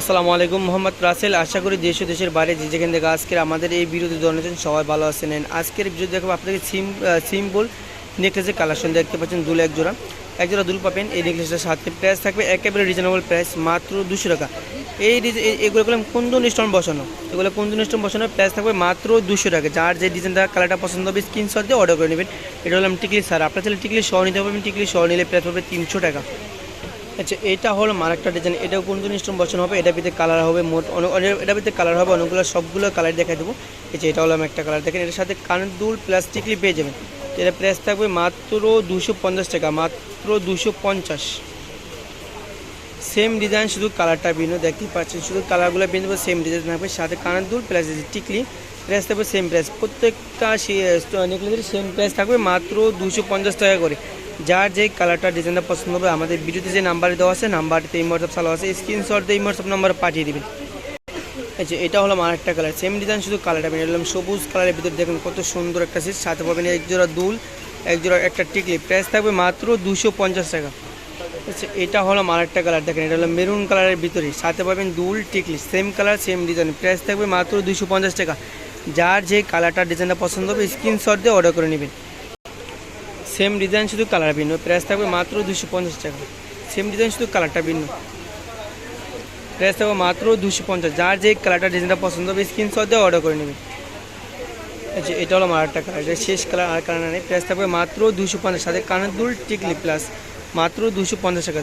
আসসালামু আলাইকুম, মোহাম্মদ রাসেল। আশা করি দেশ ও দেশের বাইরে যে যেখান থেকে আজকের আমাদের এই বিরোধী দলের সবাই ভালো আছেন। আজকের ভিডিও দেখাবো আপনাকে সিম সিম্পল নেকলেসের কালেকশন দেখতে পাচ্ছেন, দুল এক জোড়া। এক জোড়া দুল পাবেন, এই নেকলেসটার সাথে প্রাইস থাকবে একেবারে রিজনেবল প্রাইস মাত্র দুশো টাকা। এই এগুলো করলাম কুন্দন স্টোন বসানো? এগুলো কুন্দন স্টোন বসানোর প্রাইস থাকবে মাত্র দুশো টাকা। যার যে ডিজাইনটা কালারটা পছন্দ হবে স্ক্রিনশট দিয়ে অর্ডার করে নেবেন। এটা হলাম টিকলি স্যার আপনার ছেলে টিকলি সহ নিতে পারবেন, টিকলি সহ নিলে প্রাইস হবে তিনশো টাকা। আচ্ছা এটা হলো মারাকটা ডিজাইন এটাও স্টোন বসানো হবে? এটা ভিতরে কালার হবে, মোট অনেক এটার ভিতরে কালার হবে, অনেকগুলো, সবগুলো কালার দেখাই দেবো। আচ্ছা এটা হলো আমি একটা কালার দেখেন এটার সাথে কানের দুল প্লাস্টিকলি পেয়ে যাবেন এটা প্রাইস থাকবে মাত্র দুশো টাকা, মাত্র দুশো সেম ডিজাইন শুধু কালারটা ভিন্ন, দেখতেই পাচ্ছেন, শুধু কালারগুলো ভিন্ন সেম ডিজাইন থাকবে। সাথে কানের দুল প্লাস টিকলি প্রাইস থাকবে সেম প্রাইস প্রত্যেকটা নেকলেসের সেম প্রাইস থাকবে মাত্র দুশো টাকা করে। যার যে কালারটা ডিজাইনটা পছন্দ হবে, আমাদের ভিডিওতে যে নাম্বারে দেওয়া আছে, নাম্বারটিতে এই হোয়াটসঅ্যাপ চালু আছে স্ক্রিনশট দিয়ে এই হোয়াটসঅ্যাপ নাম্বারে পাঠিয়ে দেবেন। আচ্ছা এটা হলো আমার একটা কালার সেম ডিজাইন শুধু কালারটা পেয়ে নিলাম। সবুজ কালারের ভিতরে দেখুন কত সুন্দর একটা সিট সাথে পাবেন এক জোড়া দুল, এক জোড়া একটা টিকলি। প্রাইস থাকবে মাত্র দুশো পঞ্চাশ টাকা। আচ্ছা এটা হলো আমার একটা কালার দেখেন এটা হলো মেরুন কালারের ভিতরে। সাথে পাবেন দুল, টিকলি same colour same design price থাকবে মাত্র দুশো পঞ্চাশ টাকা। যার যে কালারটা ডিজাইনটা পছন্দ হবে স্ক্রিনশট দিয়ে অর্ডার করে নেবেন। সেম ডিজাইন শুধু কালার ভিন্ন। প্রাইস থাকবে মাত্র দুশো পঞ্চাশ টাকা। সেম ডিজাইন শুধু কালারটা ভিন্ন। প্রাইস থাকবে মাত্র দুশো পঞ্চাশ। যার যে কালারটা ডিজাইনটা পছন্দ হবে স্ক্রিনশট দিয়ে অর্ডার করে নেবেন আচ্ছা এটা হলো আমার একটা কালার শেষ কালার আর কালার নেই। প্রাইস থাকবে মাত্র দুশো পঞ্চাশ। সাথে কানের দুল টিকলি প্লাস মাত্র দুশো পঞ্চাশ টাকা।